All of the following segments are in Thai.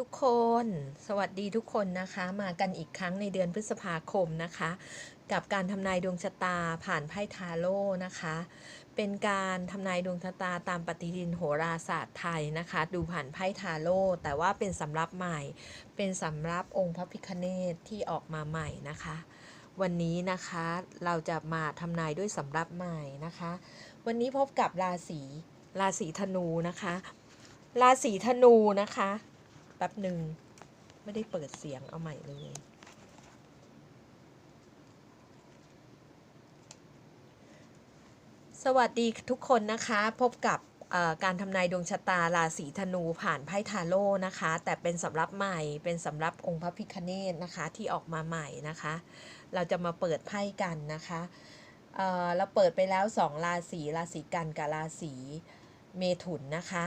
ทุกคน สวัสดีทุกคนนะคะ มากันอีกครั้งในเดือนพฤษภาคมนะคะ กับการทำนายดวงชะตาผ่านไพ่ทาโร่นะคะ เป็นการทำนายดวงชะตาตามปฏิทินโหราศาสตร์ไทยนะคะ ดูผ่านไพ่ทาโร่แต่ว่าเป็นสำรับใหม่ เป็นสำรับองค์พระพิคเนตที่ออกมาใหม่นะคะ วันนี้นะคะเราจะมาทำนายด้วยสำรับใหม่นะคะ วันนี้พบกับราศีราศีธนูนะคะ ราศีธนูนะคะ ป๊บหนึ่งไม่ได้เปิดเสียงเอาใหม่เลยสวัสดีทุกคนนะคะ พบกับการทำนายดวงชะตาราศีธนูผ่านไพ่ทาโร่นะคะ แต่เป็นสำรับใหม่เป็นสำรับองค์พระพิคเนตนะคะที่ออกมาใหม่นะคะ เราจะมาเปิดไพ่กันนะคะเเราเปิดไปแล้วสองราศีราศีกันกับราศีเมถุนนะคะ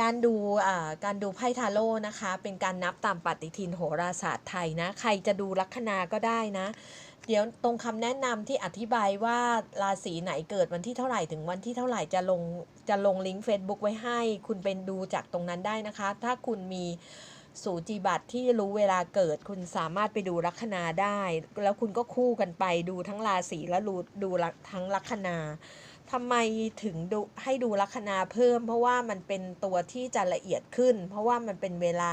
การดูอ่าการดูไพ่ทาโร่นะคะ เป็นการนับตามปฏิทินโหราศาสตร์ไทยนะ ใครจะดูลัคนาก็ได้นะ เดี๋ยวตรงคำแนะนำที่อธิบายว่าราศีไหนเกิดวันที่เท่าไหร่ถึงวันที่เท่าไหร่จะลงจะลงลิงก์ Facebook ไว้ให้ คุณเป็นดูจากตรงนั้นได้นะคะ ถ้าคุณมีสูจิบัตรที่รู้เวลาเกิดคุณสามารถไปดูลัคนาได้ แล้วคุณก็คู่กันไปดูทั้งราศีและดูดูทั้งลัคนา ทำไมถึงดูให้ดูลัคนาเพิ่ม เพราะว่ามันเป็นตัวที่จะละเอียดขึ้น เพราะว่ามันเป็นเวลา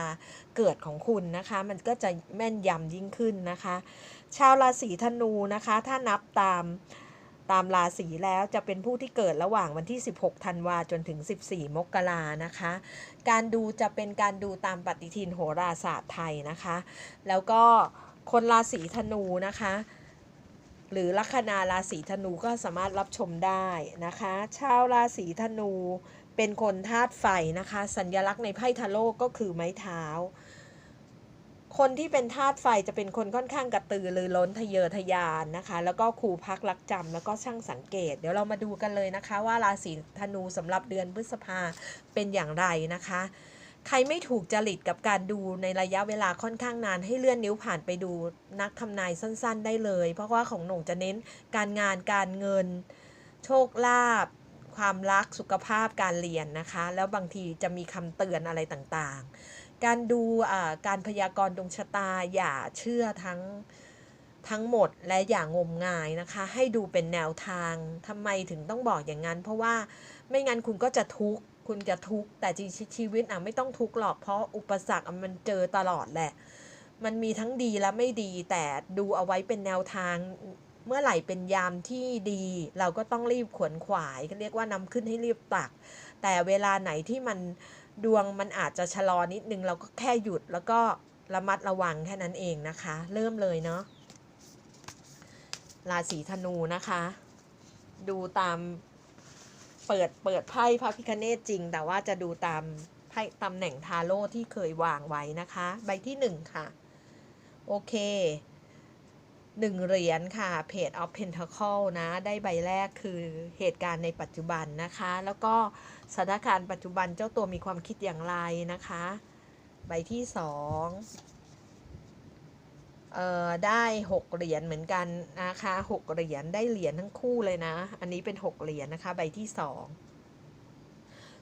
เกิดของคุณนะคะ มันก็จะแม่นยำยิ่งขึ้นนะคะ ชาวราศีธนูนะคะ ถ้านับตามตามราศีแล้วจะเป็นผู้ที่เกิดระหว่างวันที่ 16 ธันวาจนถึง 14 มกรานะคะ การดูจะเป็นการดูตามปฏิทินโหราศาสตร์ไทยนะคะ แล้วก็คนราศีธนูนะคะ หรือลัคนาราศีธนูก็สามารถรับชมได้นะคะ ชาวราศีธนูเป็นคนธาตุไฟนะคะ สัญลักษณ์ในไพ่ทาโร่ก็คือไม้เท้า คนที่เป็นธาตุไฟจะเป็นคนค่อนข้างกระตือรือร้นทะเยอทะยานนะคะ แล้วก็ครูพักรักจำแล้วก็ช่างสังเกต เดี๋ยวเรามาดูกันเลยนะคะ ว่าราศีธนูสำหรับเดือนพฤษภาเป็นอย่างไรนะคะ ใครไม่ถูกจริตกับการดูในระยะเวลาค่อนข้างนานให้เลื่อนนิ้วผ่านไปดูนักทำนายสั้นๆ ได้เลย เพราะว่าของหน่งจะเน้นการงานการเงิน โชคลาภความรักสุขภาพการเรียนนะคะ แล้วบางทีจะมีคำเตือนอะไรต่างๆ การดูอ่าการพยากรณ์ดวงชะตาอย่าเชื่อทั้งทั้งหมดและอย่างมงายนะคะ ให้ดูเป็นแนวทางทำไมถึงต้องบอกอย่างนั้น เพราะว่าไม่งั้นคุณก็จะทุกข์ คุณจะทุกข์แต่จริงชีวิตอะไม่ต้องทุกข์หรอกเพราะอุปสรรคมันเจอตลอดแหละ มันมีทั้งดีและไม่ดีแต่ดูเอาไว้เป็นแนวทางเมื่อไหร่เป็นยามที่ดี เราก็ต้องรีบขวนขวายเรียกว่านำขึ้นให้รีบตัก แต่เวลาไหนที่มันดวงมันอาจจะชะลอนิดนึงเราก็แค่หยุดแล้วก็ระมัดระวังแค่นั้นเองนะคะ เริ่มเลยเนาะราศีธนูนะคะ ดูตาม เปิดเปิดไพ่พระพิคเนตจริง แต่ว่าจะดูตามไพ่ตำแหน่งทาโร่ที่เคยวางไว้นะคะ ใบที่หนึ่งค่ะ โอเคหนึ่งเหรียญค่ะ Page of Pentacle นะ ได้ใบแรกคือเหตุการณ์ในปัจจุบันนะคะ แล้วก็สถานการณ์ปัจจุบันเจ้าตัวมีความคิดอย่างไรนะคะ ใบที่สอง ได้หกเหรียญเหมือนกันนะคะหกเหรียญได้เหรียญทั้งคู่เลยนะ อันนี้เป็นหกเหรียญนะคะใบที่สอง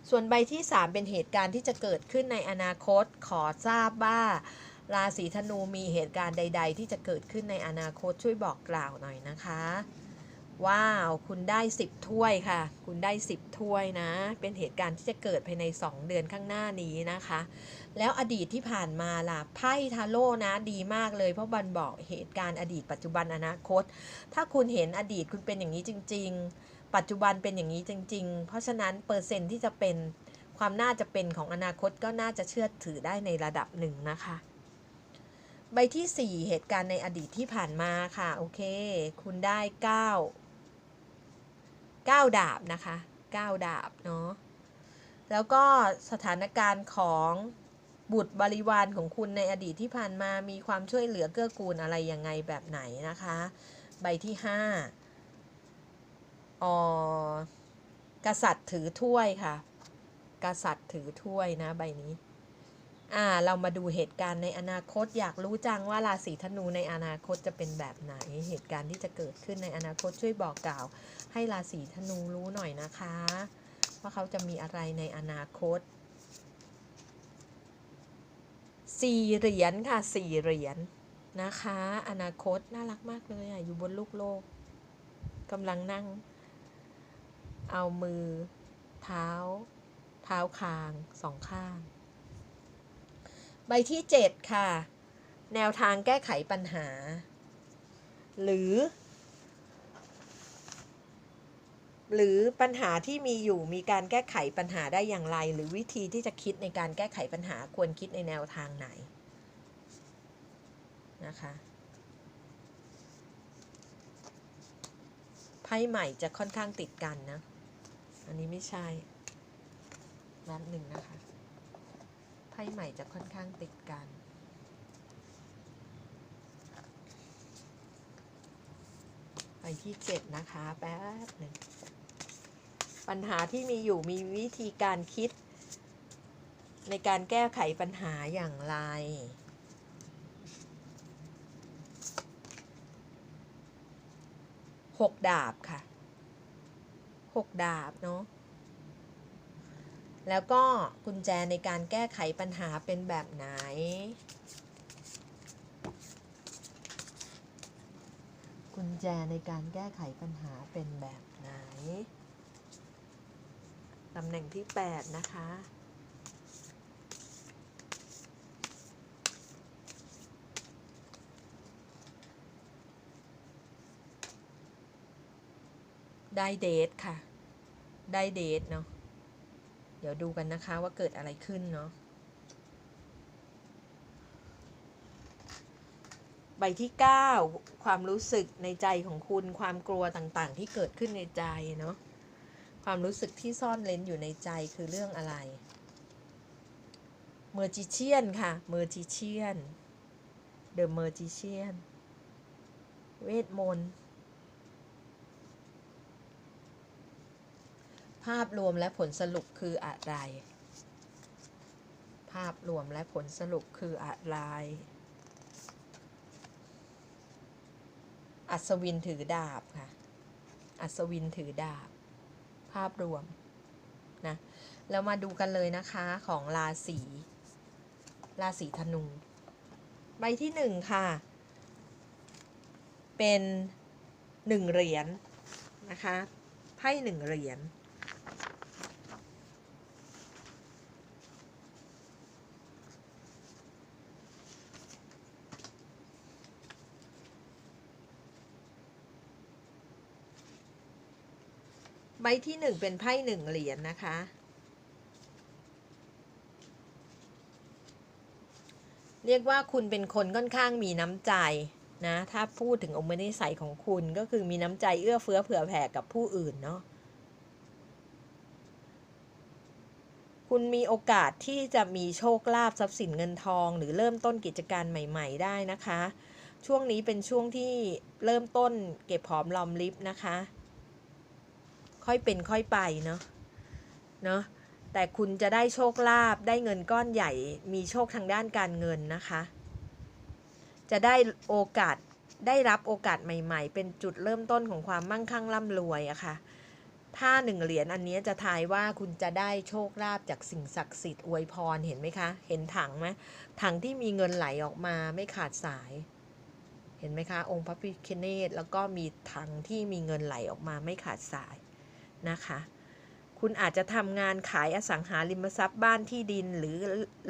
ส่วนใบที่ 3 เป็นเหตุการณ์ที่จะเกิดขึ้นในอนาคตขอทราบว่าราศีธนูมีเหตุการณ์ใด ๆ ที่จะเกิดขึ้นในอนาคตช่วยบอกกล่าวหน่อยนะคะ ว้าว คุณได้ 10 ถ้วยค่ะ คุณได้ 10 ถ้วยนะ เป็นเหตุการณ์ที่จะเกิดภายใน 2 เดือนข้างหน้านี้นะคะ แล้วอดีตที่ผ่านมาล่ะ ไพ่ทาโร่นะ ดีมากเลย เพราะบันบอกเหตุการณ์อดีตปัจจุบันอนาคต ถ้าคุณเห็นอดีตคุณเป็นอย่างนี้จริง ๆ ปัจจุบันเป็นอย่างนี้จริง ๆ เพราะฉะนั้นเปอร์เซ็นต์ที่จะเป็นความน่าจะเป็นของอนาคตก็น่าจะเชื่อถือได้ในระดับหนึ่งนะคะ ใบที่ 4 เหตุการณ์ในอดีตที่ผ่านมาค่ะ โอเค คุณได้ 9 9 ดาบนะคะ 9 ดาบเนาะแล้วก็สถานการณ์ของบุตรบริวารของคุณในอดีตที่ผ่านมามีความช่วยเหลือเกื้อกูลอะไรยังไงแบบไหนนะคะ ใบที่5อ๋อกษัตริย์ถือถ้วยค่ะ กษัตริย์ถือถ้วยนะใบนี้ อ่าเรามาดูเหตุการณ์ในอนาคต อยากรู้จังว่าราศีธนูในอนาคตจะเป็นแบบไหน เหตุการณ์ที่จะเกิดขึ้นในอนาคตช่วยบอกกล่าว ให้ราศีธนูรู้หน่อยนะคะ ว่าเขาจะมีอะไรในอนาคตสี่เหรียญค่ะสี่เหรียญนะคะ อนาคตน่ารักมากเลยอะอยู่บนลูกโลกกำลังนั่ง เอามือ เท้า เท้าคางสองข้าง ใบที่เจ็ดค่ะ แนวทางแก้ไขปัญหา หรือ หรือปัญหาที่มีอยู่มีการแก้ไขปัญหาได้อย่างไร หรือวิธีที่จะคิดในการแก้ไขปัญหาควรคิดในแนวทางไหนนะคะไพ่ใหม่จะค่อนข้างติดกันนะ อันนี้ไม่ใช่แป๊บหนึ่งนะคะ พ่ใหม่จะค่อนข้างติดกัน ไปที่เจ็ดนะคะ แป๊บหนึ่ง ปัญหาที่มีอยู่มีวิธีการคิด ในการแก้ไขปัญหาอย่างไรหกดาบค่ะหกดาบเนาะ แล้วก็กุญแจในการแก้ไขปัญหาเป็นแบบไหน กุญแจในการแก้ไขปัญหาเป็นแบบไหน ตำแหน่งที่ 8 นะคะได้เดทค่ะ ได้เดทเนาะ ดี๋ยวดูกันนะคะว่าเกิดอะไรขึ้นเนาะใบที่ 9 ความรู้สึกในใจของคุณความกลัวต่างๆ ที่เกิดขึ้นในใจเนาะความรู้สึกที่ซ่อนเลนอยู่ในใจคือเรื่องอะไรเมอร์จิเชียนค่ะเมอร์จิเชียนเดอะเมอร์จิเชียนเวทมนต์ ภาพรวมและผลสรุปคืออะไร ภาพรวมและผลสรุปคืออะไร อัศวินถือดาบค่ะ อัศวินถือดาบ ภาพรวมนะแล้วมาดูกันเลยนะคะของราศีราศีธนู ใบที่หนึ่งค่ะ เป็นหนึ่งเหรียญนะคะไพ่หนึ่งเหรียญ บที่หนึ่งเป็นไพ่หนึ่งเหรียญนะคะ เรียกว่าคุณเป็นคนค่อนข้างมีน้ำใจนะ ถ้าพูดถึงองค์นิสัยของคุณก็คือมีน้ำใจเอื้อเฟื้อเผื่อแผ่กับผู้อื่นเนาะคุณมีโอกาสที่จะมีโชคลาภทรัพย์สินเงินทอง หรือเริ่มต้นกิจการใหม่ ๆ ได้นะคะ ช่วงนี้เป็นช่วงที่เริ่มต้นเก็บหอมรอมริบนะคะ ค่อยเป็นค่อยไปเนาะเนาะแต่คุณจะได้โชคลาภได้เงินก้อนใหญ่ มีโชคทางด้านการเงินนะคะ จะได้โอกาสได้รับโอกาสใหม่ ๆ เป็นจุดเริ่มต้นของความมั่งคั่งร่ำรวยอะค่ะ ถ้าหนึ่งเหรียญอันนี้จะทายว่าคุณจะได้โชคลาภจากสิ่งศักดิ์สิทธิ์อวยพรเห็นไหมคะ เห็นถังไหมถังที่มีเงินไหลออกมาไม่ขาดสาย เห็นไหมคะ องค์พระพิฆเนศแล้วก็มีถังที่มีเงินไหลออกมาไม่ขาดสาย นะคะ คุณอาจจะทำงานขายอสังหาริมทรัพย์บ้านที่ดินหรือ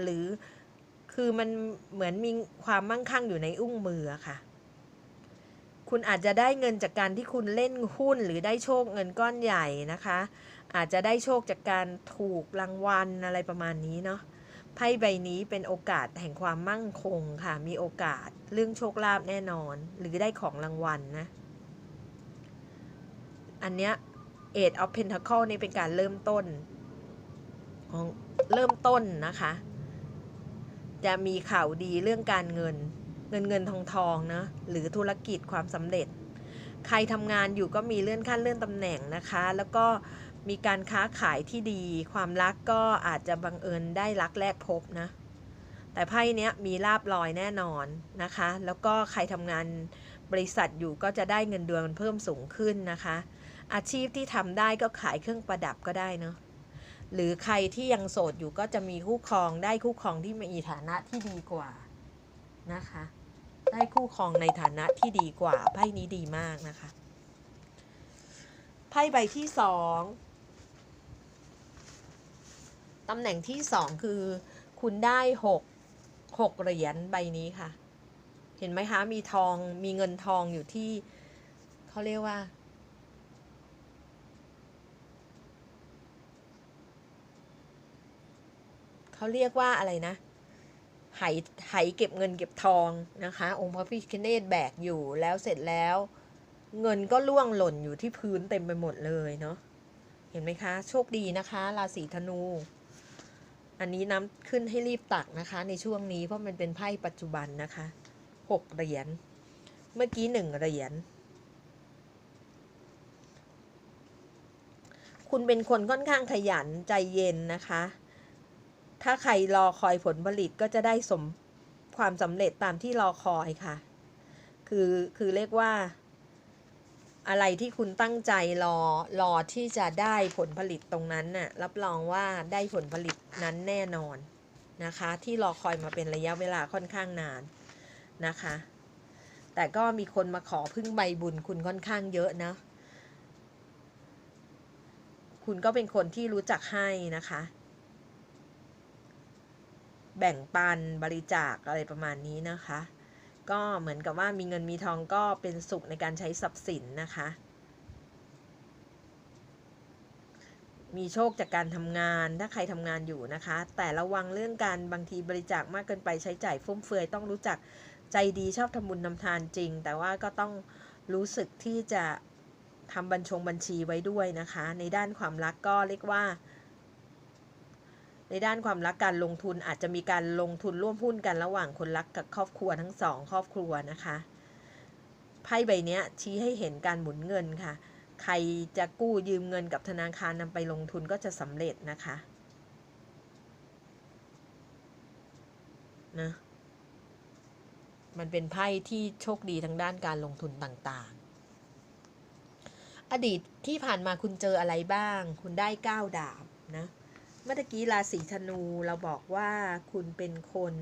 หรือคือมันเหมือนมีความมั่งคั่งอยู่ในอุ้งมือค่ะ คุณอาจจะได้เงินจากการที่คุณเล่นหุ้นหรือได้โชคเงินก้อนใหญ่นะคะ อาจจะได้โชคจากการถูกรางวัลอะไรประมาณนี้เนาะไพ่ใบนี้เป็นโอกาสแห่งความมั่งคงค่ะ มีโอกาสเรื่องโชคลาภแน่นอน หรือได้ของรางวัลนะ อันเนี้ย Eight of Pentacle นี่เป็นการเริ่มต้นของเริ่มต้นนะคะ จะมีข่าวดีเรื่องการเงิน เงินเงินทองทองนะหรือธุรกิจความสำเร็จ ใครทำงานอยู่ก็มีเลื่อนขั้นเลื่อนตำแหน่งนะคะ แล้วก็มีการค้าขายที่ดี ความรักก็อาจจะบังเอิญได้รักแรกพบนะ แต่ไพ่เนี้ยมีลาบลอยแน่นอนนะคะ แล้วก็ใครทำงานบริษัทอยู่ก็จะได้เงินเดือนเพิ่มสูงขึ้นนะคะ อาชีพที่ทำได้ก็ขายเครื่องประดับก็ได้เนาะหรือใครที่ยังโสดอยู่ก็จะมีคู่ครองได้คู่ครองที่มีฐานะที่ดีกว่านะคะ ได้คู่ครองในฐานะที่ดีกว่าไพ่นี้ดีมากนะคะไพ่ใบที่สองตำแหน่งที่สองคือคุณได้หกหกเหรียญใบนี้ค่ะ เห็นไหมคะ มีทองมีเงินทองอยู่ที่เขาเรียกว่า เขาเรียกว่าอะไรนะไหไหเก็บเงินเก็บทองนะคะ องค์พระพิฆเนศแบกอยู่แล้วเสร็จแล้ว เงินก็ล่วงหล่นอยู่ที่พื้นเต็มไปหมดเลยเนาะเห็นไหมคะ โชคดีนะคะราศีธนู อันนี้น้ำขึ้นให้รีบตักนะคะ ในช่วงนี้เพราะมันเป็นไพ่ปัจจุบันนะคะหกเหรียญเมื่อกี้หนึ่งเหรียญคุณเป็นคนค่อนข้างขยันใจเย็นนะคะ ถ้าใครรอคอยผลผลิตก็จะได้สมความสำเร็จตามที่รอคอยค่ะ คือคือเรียกว่า อะไรที่คุณตั้งใจรอรอที่จะได้ผลผลิตตรงนั้นน่ะรับรองว่าได้ผลผลิตนั้นแน่นอนนะคะ ที่รอคอยมาเป็นระยะเวลาค่อนข้างนานนะคะ แต่ก็มีคนมาขอพึ่งใบบุญคุณค่อนข้างเยอะนะ คุณก็เป็นคนที่รู้จักให้นะคะ แบ่งปันบริจาคอะไรประมาณนี้นะคะ ก็เหมือนกับว่ามีเงินมีทองก็เป็นสุขในการใช้ทรัพย์สินนะคะ มีโชคจากการทำงานถ้าใครทำงานอยู่นะคะ แต่ระวังเรื่องการบางทีบริจาคมากเกินไปใช้จ่ายฟุ่มเฟือยต้องรู้จักใจดีชอบทำบุญทำทานจริง แต่ว่าก็ต้องรู้สึกที่จะทำบัญชงบัญชีไว้ด้วยนะคะ ในด้านความรักก็เรียกว่า ในด้านความรักการลงทุนอาจจะมีการลงทุนร่วมหุ้นกันระหว่างคนรักกับครอบครัวทั้งสองครอบครัวนะคะไพ่ใบนี้ชี้ให้เห็นการหมุนเงินค่ะ ใครจะกู้ยืมเงินกับธนาคารนำไปลงทุนก็จะสำเร็จนะคะนะมันเป็นไพ่ที่โชคดีทางด้านการลงทุนต่างๆ อดีตที่ผ่านมาคุณเจออะไรบ้าง คุณได้ก้าวดาบนะ มื่อกี้ราศีธนูเราบอกว่าคุณเป็นคน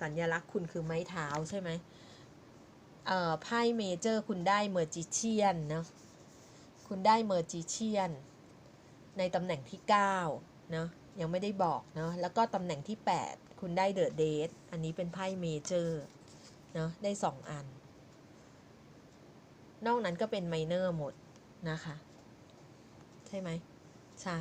สัญลักษณ์คุณคือไม้เท้าใช่ไหมเอ่อไพ่เมเจอร์คุณได้เมอร์จิเชียนเนาะคุณได้เมอร์จิเชียนในตำแหน่งที่9เนาะยังไม่ได้บอกเนาะแล้วก็ตำแหน่งที่ 8 คุณได้เดอะเดทอันนี้เป็นไพ่เมเจอร์เนาะได้ 2 อัน นอกนั้นก็เป็นไมเนอร์หมดนะคะ ใช่ไหมใช่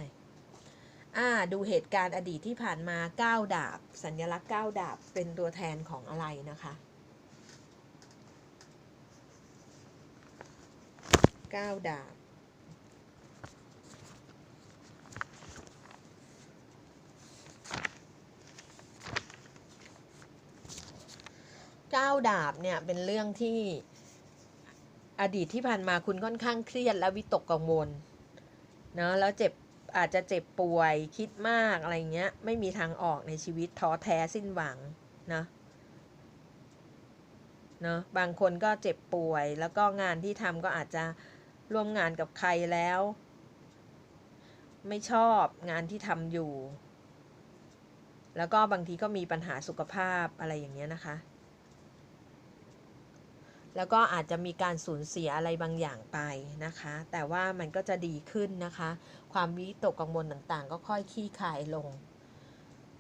อ่าดูเหตุการณ์อดีตที่ผ่านมาก้าดาบ สัญลักษณ์ก้าดาบเป็นตัวแทนของอะไรนะคะก้าดาบก้าดาบเนี่ยเป็นเรื่องที่อดีตที่ผ่านมาคุณค่อนข้างเครียดและวิตกกังวลเนาะแล้วเจ็บ อาจจะเจ็บป่วยคิดมากอะไรเงี้ย ไม่มีทางออกในชีวิตท้อแท้สิ้นหวังนะเนาะบางคนก็เจ็บป่วย แล้วก็งานที่ทำก็อาจจะร่วมงานกับใครแล้ว ไม่ชอบงานที่ทำอยู่ แล้วก็บางทีก็มีปัญหาสุขภาพอะไรอย่างเงี้ยนะคะ แล้วก็อาจจะมีการสูญเสียอะไรบางอย่างไปนะคะ แต่ว่ามันก็จะดีขึ้นนะคะ ความวิตกกังวลต่างๆ ก็ค่อยขี้คายลง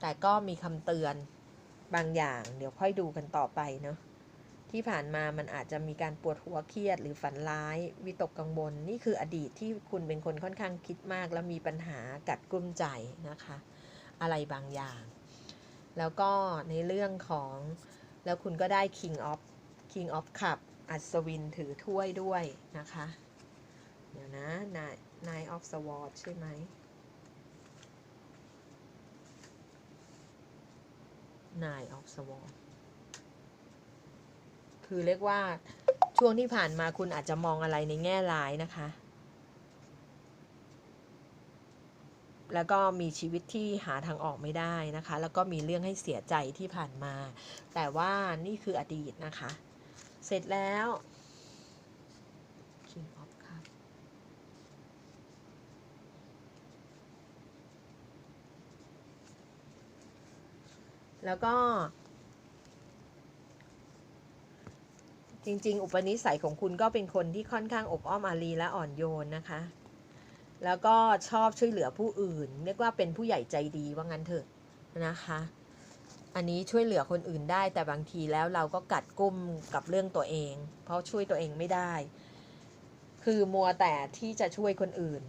แต่ก็มีคำเตือนบางอย่าง เดี๋ยวค่อยดูกันต่อไปเนาะที่ผ่านมามันอาจจะมีการปวดหัวเครียด หรือฝันร้ายวิตกกังวลนี่คืออดีตที่คุณเป็นคนค่อนข้างคิดมาก แล้วมีปัญหากัดกลุ้มใจนะคะ อะไรบางอย่าง แล้วก็ในเรื่องของแล้วคุณก็ได้ King of King of Cup อัศวินถือถ้วยด้วยนะคะ เดี๋ยวนะ Nine Nine of Swords ใช่ไหม Nine of Swords คือเรียกว่าช่วงที่ผ่านมาคุณอาจจะมองอะไรในแง่ร้ายนะคะ แล้วก็มีชีวิตที่หาทางออกไม่ได้นะคะ แล้วก็มีเรื่องให้เสียใจที่ผ่านมา แต่ว่านี่คืออดีตนะคะ เสร็จแล้ว King of Cup แล้วก็ จริง ๆ อุปนิสัยของคุณก็เป็นคนที่ค่อนข้างอบอ้อมอารีและอ่อนโยนนะคะ แล้วก็ชอบช่วยเหลือผู้อื่น เรียกว่าเป็นผู้ใหญ่ใจดีว่างั้นเถอะนะคะ อันนี้ช่วยเหลือคนอื่นได้ แต่บางทีแล้วเราก็กัดกุ้มกับเรื่องตัวเอง เพราะช่วยตัวเองไม่ได้ คือมัวแต่ที่จะช่วยคนอื่น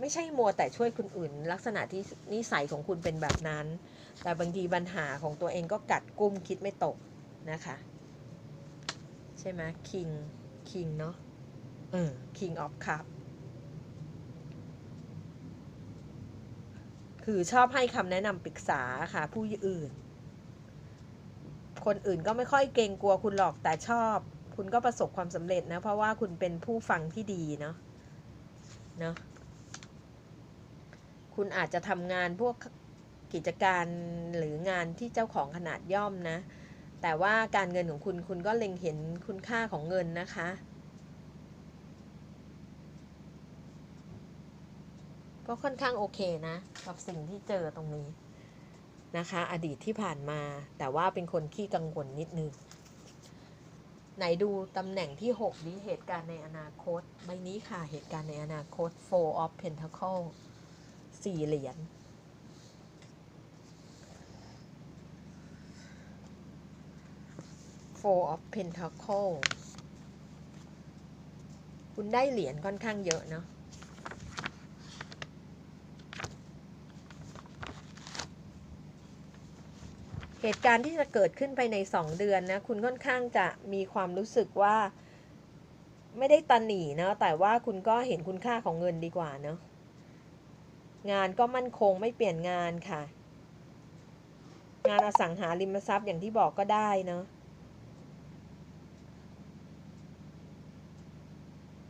ไม่ใช่มัวแต่ช่วยคนอื่น ลักษณะที่นิสัยของคุณเป็นแบบนั้น แต่บางทีปัญหาของตัวเองก็กัดกุ้มคิดไม่ตกนะคะ ใช่ไหมคิงคิงเนาะเออ king of cup คือชอบให้คำแนะนำปรึกษาค่ะผู้อื่น คนอื่นก็ไม่ค่อยเกรงกลัวคุณหรอกแต่ชอบ คุณก็ประสบความสำเร็จนะ เพราะว่าคุณเป็นผู้ฟังที่ดีเนาะเนาะคุณอาจจะทำงานพวกกิจการหรืองานที่เจ้าของขนาดย่อมนะ แต่ว่าการเงินของคุณคุณก็เล็งเห็นคุณค่าของเงินนะคะก็ค่อนข้างโอเคนะ กับสิ่งที่เจอตรงนี้ นะคะ อดีตที่ผ่านมา แต่ว่าเป็นคนขี้กังวลนิดนึง ไหนดูตำแหน่งที่ 6 นี้เหตุการณ์ในอนาคต ใบนี้ค่ะเหตุการณ์ในอนาคต four of pentacle สี่เหรียญ four of pentacle คุณได้เหรียญค่อนข้างเยอะเนาะ เหตุการณ์ที่จะเกิดขึ้นไปในสองเดือนนะ คุณค่อนข้างจะมีความรู้สึกว่า ไม่ได้ตันหนีนะ แต่ว่าคุณก็เห็นคุณค่าของเงินดีกว่าเนาะ งานก็มั่นคงไม่เปลี่ยนงานค่ะ งานอสังหาริมทรัพย์อย่างที่บอกก็ได้เนาะ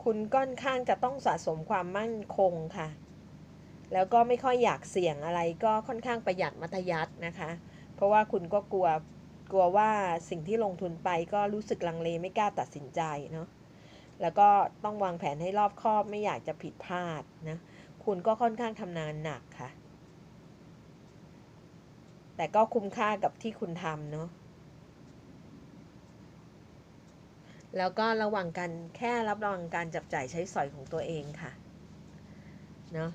คุณค่อนข้างจะต้องสะสมความมั่นคงค่ะ แล้วก็ไม่ค่อยอยากเสี่ยงอะไรก็ค่อนข้างประหยัดมัธยัตินะคะ เพราะว่าคุณก็กลัวกลัวว่าสิ่งที่ลงทุนไปก็รู้สึกลังเลไม่กล้าตัดสินใจเนาะแล้วก็ต้องวางแผนให้รอบคอบไม่อยากจะผิดพลาดนะคุณก็ค่อนข้างทำงานหนักค่ะ แต่ก็คุ้มค่ากับที่คุณทำเนาะแล้วก็ระวังกันแค่รับระวังการจับจ่ายใช้สอยของตัวเองค่ะ เนาะ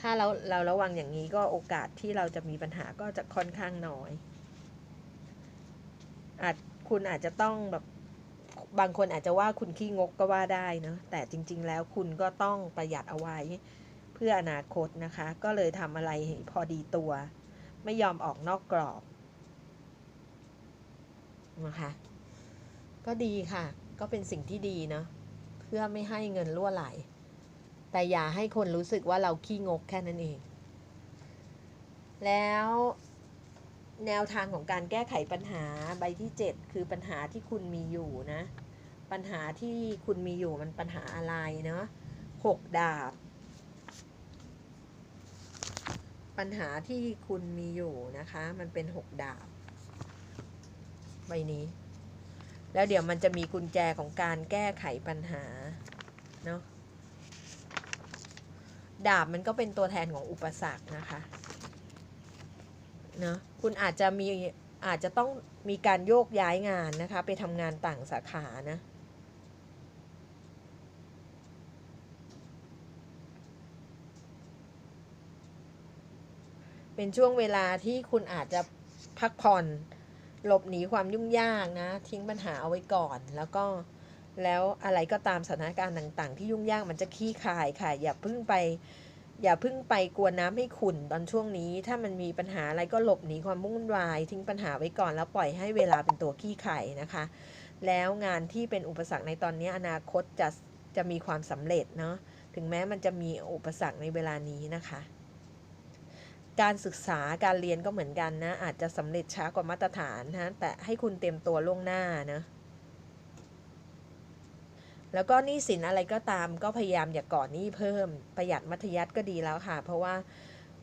ถ้าเราเราระวังอย่างนี้ก็โอกาสที่เราจะมีปัญหาก็จะค่อนข้างน้อย อาจคุณอาจจะต้องแบบบางคนอาจจะว่าคุณขี้งกก็ว่าได้เนาะแต่จริง ๆ แล้วคุณก็ต้องประหยัดเอาไว้ เพื่ออนาคตนะคะ ก็เลยทำอะไรพอดีตัว ไม่ยอมออกนอกกรอบนะคะก็ดีค่ะ ก็เป็นสิ่งที่ดีเนาะเพื่อไม่ให้เงินรั่วไหล แต่อย่าให้คนรู้สึกว่าเราขี้งกแค่นั้นเอง แล้วแนวทางของการแก้ไขปัญหาใบที่ 7 คือปัญหาที่คุณมีอยู่นะ ปัญหาที่คุณมีอยู่มันปัญหาอะไรเนาะหกดาบ ปัญหาที่คุณมีอยู่นะคะ มันเป็นหกดาบใบนี้ แล้วเดี๋ยวมันจะมีกุญแจของการแก้ไขปัญหาเนาะ ดาบมันก็เป็นตัวแทนของอุปสรรคนะคะเนาะคุณอาจจะมีอาจจะต้องมีการโยกย้ายงานนะคะ ไปทำงานต่างสาขานะเป็นช่วงเวลาที่คุณอาจจะพักผ่อน หลบหนีความยุ่งยากนะ ทิ้งปัญหาเอาไว้ก่อนแล้วก็ แล้วอะไรก็ตามสถานการณ์ต่าง ๆ ที่ยุ่งยากมันจะขี้คายค่ะ อย่าพิ่งไป อย่าพิ่งไปกวนน้ำให้ขุ่นตอนช่วงนี้ ถ้ามันมีปัญหาอะไรก็หลบหนีความวุ่นวาย ทิ้งปัญหาไว้ก่อนแล้วปล่อยให้เวลาเป็นตัวขี้ไข่นะคะ แล้วงานที่เป็นอุปสรรคในตอนนี้อนาคตจะจะมีความสำเร็จเนาะถึงแม้มันจะมีอุปสรรคในเวลานี้นะคะการศึกษาการเรียนก็เหมือนกันนะ อาจจะสำเร็จช้ากว่ามาตรฐานนะแต่ให้คุณเตรียมตัวล่วงหน้านะ แล้วก็หนี้สินอะไรก็ตามก็พยายามอย่าก่อหนี้เพิ่ม ประหยัดมัธยัติก็ดีแล้วค่ะ เพราะว่า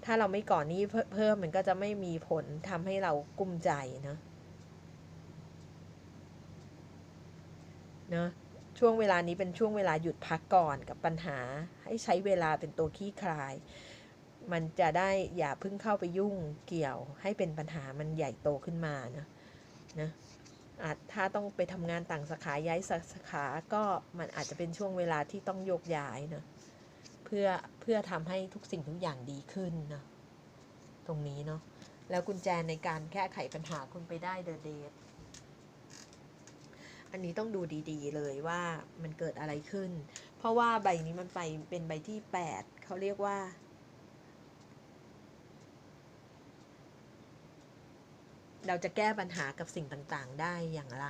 ถ้าเราไม่ก่อหนี้เพิ่มมันก็จะไม่มีผลทำให้เรากุ้มใจเนาะเนาะช่วงเวลานี้เป็นช่วงเวลาหยุดพักก่อนกับปัญหา ให้ใช้เวลาเป็นตัวขี้คลาย มันจะได้อย่าเพิ่งเข้าไปยุ่งเกี่ยว ให้เป็นปัญหามันใหญ่โตขึ้นมานะนะ อาจถ้าต้องไปทำงานต่างสาขาย้ายสาขาก็มันอาจจะเป็นช่วงเวลาที่ต้องโยกย้ายนะเพื่อเพื่อทำให้ทุกสิ่งทุกอย่างดีขึ้นนะตรงนี้เนาะแล้วกุญแจในการแก้ไขปัญหาคุณไปได้เดอะเดทอันนี้ต้องดูดีๆเลยว่ามันเกิดอะไรขึ้น เพราะว่าใบนี้มันไปเป็นใบที่ 8เขาเรียกว่า เราจะแก้ปัญหากับสิ่งต่างๆ ได้อย่างไร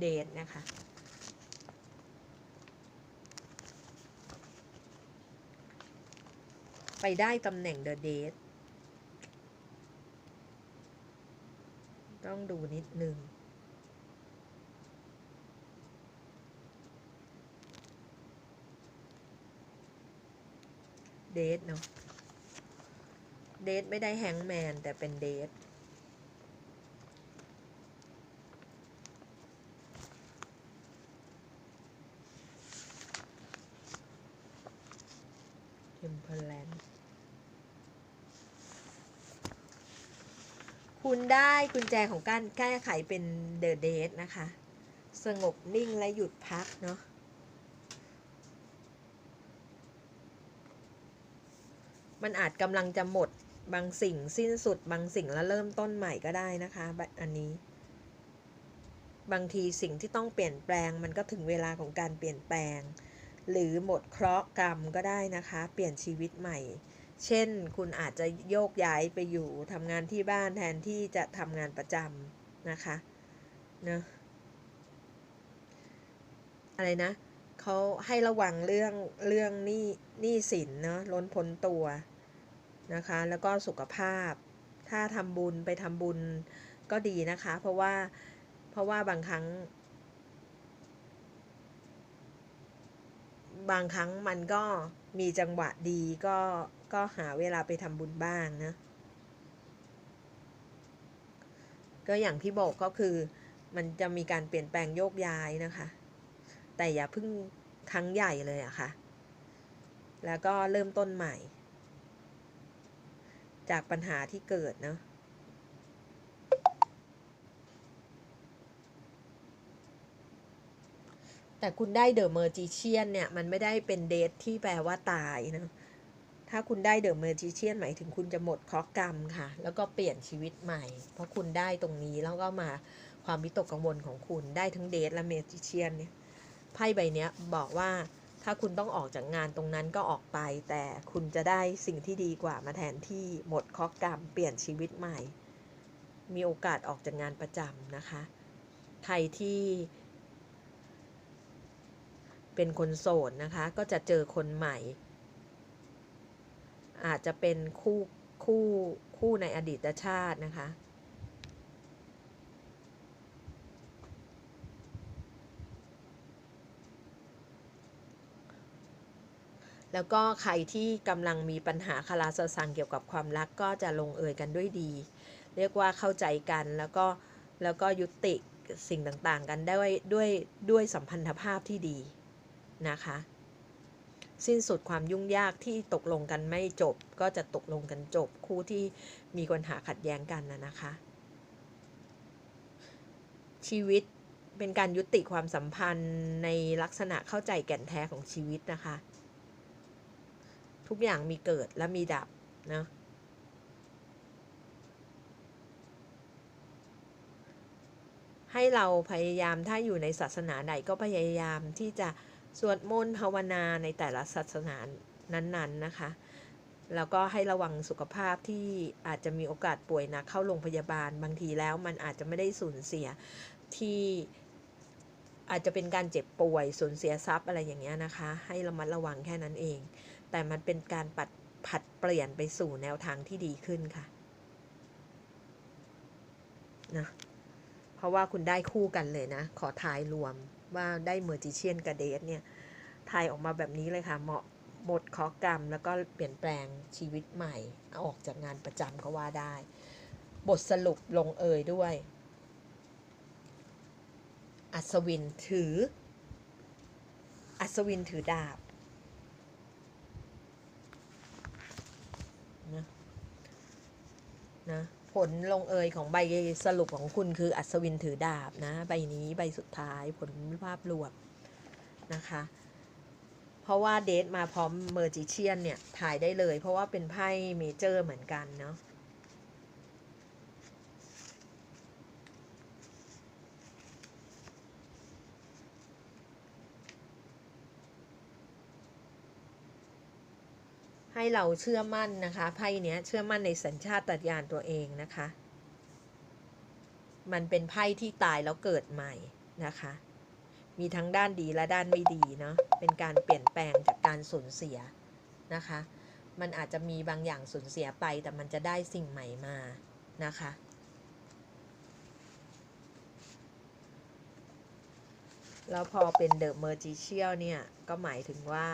เดทนะคะ ไปได้ตำแหน่งเดอะเดทต้องดูนิดนึงเดทเนาะเดทไม่ได้แฮงแมนแต่เป็นเดท เทมเพลนคุณได้กุญแจของการแก้ไขเป็นเดอะเดทนะคะ สงบนิ่งและหยุดพักเนาะมันอาจกำลังจะหมดบางสิ่งสิ้นสุดบางสิ่งแล้วเริ่มต้นใหม่ก็ได้นะคะ อันนี้ บางทีสิ่งที่ต้องเปลี่ยนแปลงมันก็ถึงเวลาของการเปลี่ยนแปลง หรือหมดเคราะห์กรรมก็ได้นะคะ เปลี่ยนชีวิตใหม่ เช่น คุณอาจจะโยกย้ายไปอยู่ทำงานที่บ้านแทนที่จะทำงานประจำนะคะเนะอะไรนะเขาให้ระวังเรื่องเรื่องหนี้หนี้สินเนาะล้นพ้นตัวนะคะ แล้วก็สุขภาพ ถ้าทำบุญไปทำบุญก็ดีนะคะ เพราะว่าเพราะว่าบางครั้ง บางครั้งมันก็มีจังหวะดีก็ก็หาเวลาไปทำบุญบ้างนะ ก็อย่างที่บอกก็คือ มันจะมีการเปลี่ยนแปลงโยกย้ายนะคะ แต่อย่าเพิ่งครั้งใหญ่เลยอะค่ะ แล้วก็เริ่มต้นใหม่ จากปัญหาที่เกิดเนาะ แต่คุณได้เดอะเมอร์จิเชียนเนี่ย มันไม่ได้เป็นเดทที่แปลว่าตายนะ ถ้าคุณได้เดอะเมอร์จิเชียนหมายถึงคุณจะหมดเคราะห์กรรมค่ะ แล้วก็เปลี่ยนชีวิตใหม่ เพราะคุณได้ตรงนี้แล้วก็มาความวิตกกังวลของคุณได้ทั้งเดทและเมอร์จิเชียนเนี่ยไพ่ใบเนี้ยบอกว่าถ้าคุณต้องออกจากงานตรงนั้นก็ออกไป แต่คุณจะได้สิ่งที่ดีกว่ามาแทนที่หมดเคราะห์กรรม เปลี่ยนชีวิตใหม่ มีโอกาสออกจากงานประจำนะคะ ใครที่ เป็นคนโสดนะคะ ก็จะเจอคนใหม่ อาจจะเป็นคู่คู่คู่ในอดีตชาตินะคะ แล้วก็ใครที่กำลังมีปัญหาคาราสสังเกี่ยวกับความรักก็จะลงเอยกันด้วยดี เรียกว่าเข้าใจกันแล้วก็แล้วก็ยุติสิ่งต่างๆ กันได้ด้วยด้วยสัมพันธภาพที่ดี นะคะ สิ้นสุดความยุ่งยากที่ตกลงกันไม่จบ ก็จะตกลงกันจบคู่ที่มีปัญหาขัดแย้งกันนะนะคะ ชีวิตเป็นการยุติความสัมพันธ์ในลักษณะเข้าใจแก่นแท้ของชีวิตนะคะ ทุกอย่างมีเกิดและมีดับนะให้เราพยายามถ้าอยู่ในศาสนาใดก็พยายามที่จะ สวดมนต์ภาวนาในแต่ละศาสนานั้นๆนนะคะ แล้วก็ให้ระวังสุขภาพที่อาจจะมีโอกาสป่วยหนักเข้าโรงพยาบาลบางทีแล้วมันอาจจะไม่ได้สูญเสียที่อาจจะเป็นการเจ็บป่วยสูญเสียทรัพย์อะไรอย่างเงี้ยนะคะ ให้ระมัดระวังแค่นั้นเอง แต่มันเป็นการปัดผัดเปลี่ยนไปสู่แนวทางที่ดีขึ้นค่ะนะเพราะว่าคุณได้คู่กันเลยนะ ขอทายรวม ว่าได้เมอร์จิเชียนกับเดทเนี่ยทายออกมาแบบนี้เลยค่ะเหมาะหมดเคอกรรม แล้วก็เปลี่ยนแปลงชีวิตใหม่ เอาออกจากงานประจำก็ว่าได้ บทสรุปลงเอยด้วย อัศวินถือ อัศวินถือดาบนะนะ ผลลงเอยของใบสรุปของคุณคืออัศวินถือดาบนะ ใบนี้ใบสุดท้ายผลภาพรวมนะคะ เพราะว่าเดทมาพร้อมเมอร์จิเชียนเนี่ยถ่ายได้เลย เพราะว่าเป็นไพ่เมเจอร์เหมือนกันเนาะ ให้เราเชื่อมั่นนะคะไพ่เนี้ยเชื่อมั่นในสัญชาตญาณตัวเองนะคะ มันเป็นไพ่ที่ตายแล้วเกิดใหม่นะคะ มีทั้งด้านดีและด้านไม่ดีเนาะเป็นการเปลี่ยนแปลงจากการสูญเสียนะคะ มันอาจจะมีบางอย่างสูญเสียไปแต่มันจะได้สิ่งใหม่มานะคะแล้วพอเป็นเดอะเมอร์จิเชียลเนี่ย ก็หมายถึงว่า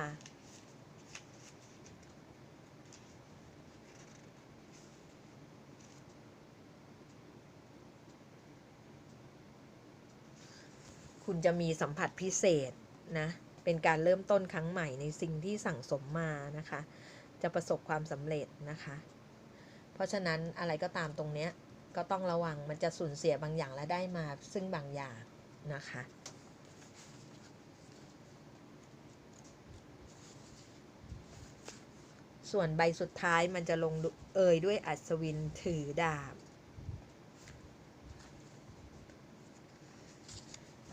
คุณจะมีสัมผัสพิเศษนะเป็นการเริ่มต้นครั้งใหม่ในสิ่งที่สั่งสมมานะคะ จะประสบความสำเร็จนะคะ เพราะฉะนั้นอะไรก็ตามตรงเนี้ยก็ต้องระวังมันจะสูญเสียบางอย่างและได้มาซึ่งบางอย่างนะคะส่วนใบสุดท้ายมันจะลงเอยด้วยอัศวินถือดาบ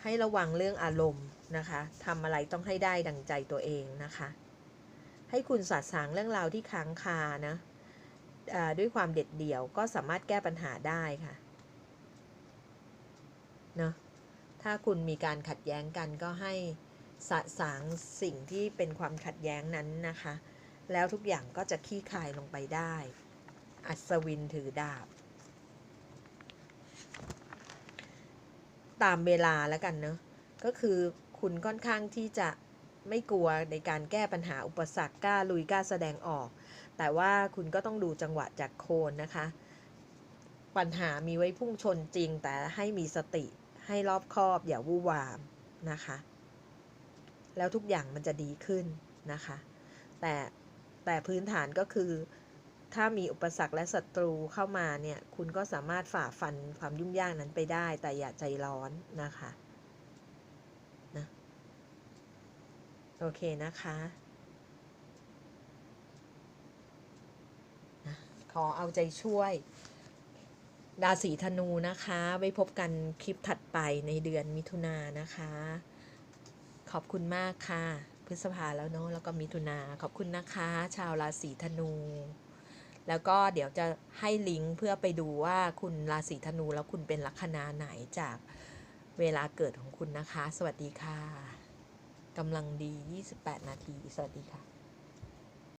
ให้ระวังเรื่องอารมณ์นะคะทำอะไรต้องให้ได้ดังใจตัวเองนะคะ ให้คุณสะสางเรื่องราวที่ค้างคานะด้วยความเด็ดเดี่ยวก็สามารถแก้ปัญหาได้ค่ะเนาะถ้าคุณมีการขัดแย้งกันก็ให้สะสางสิ่งที่เป็นความขัดแย้งนั้นนะคะ แล้วทุกอย่างก็จะคลี่คลายลงไปได้ อัศวินถือดาบ ตามเวลาแล้วกันเนอะก็คือคุณค่อนข้างที่จะไม่กลัวในการแก้ปัญหาอุปสรรคกล้าลุยกล้าแสดงออก แต่ว่าคุณก็ต้องดูจังหวะจากโคนนะคะ ปัญหามีไว้พุ่งชนจริง แต่ให้มีสติให้รอบคอบอย่าวู่วามนะคะ แล้วทุกอย่างมันจะดีขึ้นนะคะ แต่แต่พื้นฐานก็คือ ถ้ามีอุปสรรคและศัตรูเข้ามาเนี่ย คุณก็สามารถฝ่าฟันความยุ่งยากนั้นไปได้ แต่อย่าใจร้อนนะคะนะโอเคนะคะนะขอเอาใจช่วยราศีธนูนะคะ ไว้พบกันคลิปถัดไปในเดือนมิถุนายนนะคะ ขอบคุณมากค่ะ พฤษภาแล้วเนาะแล้วก็มิถุนาขอบคุณนะคะ ชาวราศีธนู แล้วก็เดี๋ยวจะให้ลิงก์เพื่อไปดูว่าคุณราศีธนูแล้วคุณเป็นลัคนาไหนจากเวลาเกิดของคุณนะคะ สวัสดีค่ะกำลังดี 28 นาที สวัสดีค่ะ